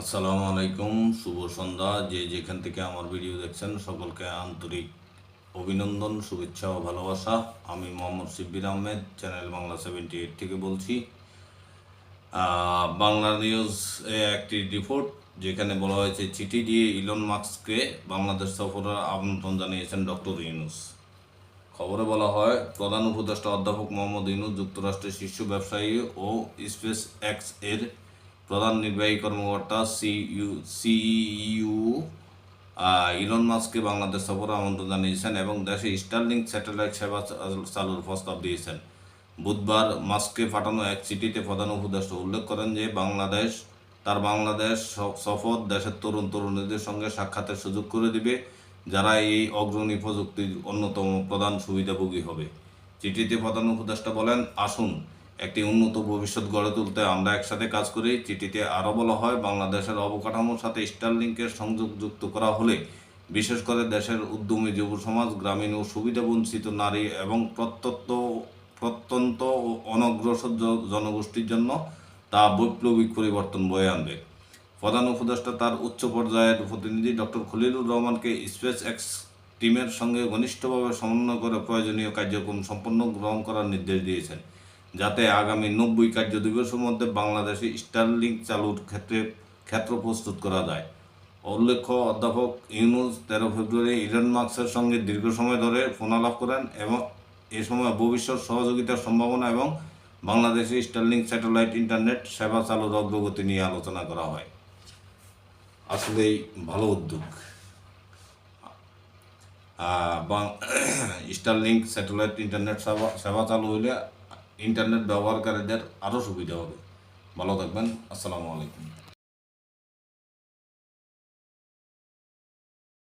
আসসালামু আলাইকুম, শুভ সন্ধ্যা। যে যেখান থেকে আমার ভিডিও দেখছেন, সকলকে আন্তরিক অভিনন্দন, শুভেচ্ছা ও ভালোবাসা। আমি Mohammad Shibbir Ahmed, channel Bangla seventy eight থেকে বলছি। বাংলা নিউজ একটি রিপোর্ট, যেখানে বলা হয়েছে, চিঠি দিয়ে ইলন মার্কসকে বাংলাদেশ সফরের আমন্ত্রণ জানিয়েছেন ডক্টর ইউনুস। খবরে বলা হয়, প্রধান উপদেষ্টা অধ্যাপক মোহাম্মদ ইউনুস, যুক্তরাষ্ট্রের শীর্ষ ব্যবসায়ী ও স্পেস এক্সের প্রধান নির্বাহী কর্মকর্তা সিইউ সিইউ ইলন মাস্ককে বাংলাদেশ সফরে আমন্ত্রণ জানিয়েছেন এবং দেশে স্টারলিংক স্যাটেলাইট সেবা চালুর প্রস্তাব দিয়েছেন। বুধবার মাস্ককে পাঠানো এক চিঠিতে প্রধান উপদেষ্টা উল্লেখ করেন যে বাংলাদেশ, তার বাংলাদেশ সফর দেশের তরুণ তরুণীদের সঙ্গে সাক্ষাতের সুযোগ করে দিবে, যারা এই অগ্রণী প্রযুক্তির অন্যতম প্রধান সুবিধাভোগী হবে। চিঠিতে প্রধান উপদেষ্টা বলেন, আসুন একটি উন্নত ভবিষ্যৎ গড়ে তুলতে আমরা একসাথে কাজ করি। চিঠিতে আরও বলা হয়, বাংলাদেশের অবকাঠামোর সাথে স্টারলিংকের সংযোগ যুক্ত করা হলে, বিশেষ করে দেশের উদ্যমী যুব সমাজ, গ্রামীণ ও সুবিধাবঞ্চিত নারী এবং প্রত্যন্ত প্রত্যন্ত ও অনগ্রসর জনগোষ্ঠীর জন্য তা বৈপ্লবিক পরিবর্তন বয়ে আনবে। প্রধান উপদেষ্টা তার উচ্চ পর্যায়ের প্রতিনিধি ডক্টর খলিলুর রহমানকে স্পেস এক্স টিমের সঙ্গে ঘনিষ্ঠভাবে সমন্বয় করে প্রয়োজনীয় কার্যক্রম সম্পন্ন গ্রহণ করার নির্দেশ দিয়েছেন। যাতে আগামী নব্বই কার্য দিবসের মধ্যে বাংলাদেশে স্টারলিংক চালুর ক্ষেত্রে ক্ষেত্র প্রস্তুত করা যায়। উল্লেখ্য, অধ্যাপক ইউনুস তেরো ফেব্রুয়ারি ইলন মার্কসের সঙ্গে দীর্ঘ সময় ধরে ফোনালাপ করেন এবং এ সময় ভবিষ্যৎ সহযোগিতার সম্ভাবনা এবং বাংলাদেশে স্টারলিংক স্যাটেলাইট ইন্টারনেট সেবা চালুর অগ্রগতি নিয়ে আলোচনা করা হয়। আসলেই ভালো উদ্যোগ। স্টারলিংক স্যাটেলাইট ইন্টারনেট সেবা সেবা চালু হইলে ইন্টারনেট ব্যবহারকারীদের আরও সুবিধা হবে। ভালো থাকবেন। আসসালামু আলাইকুম।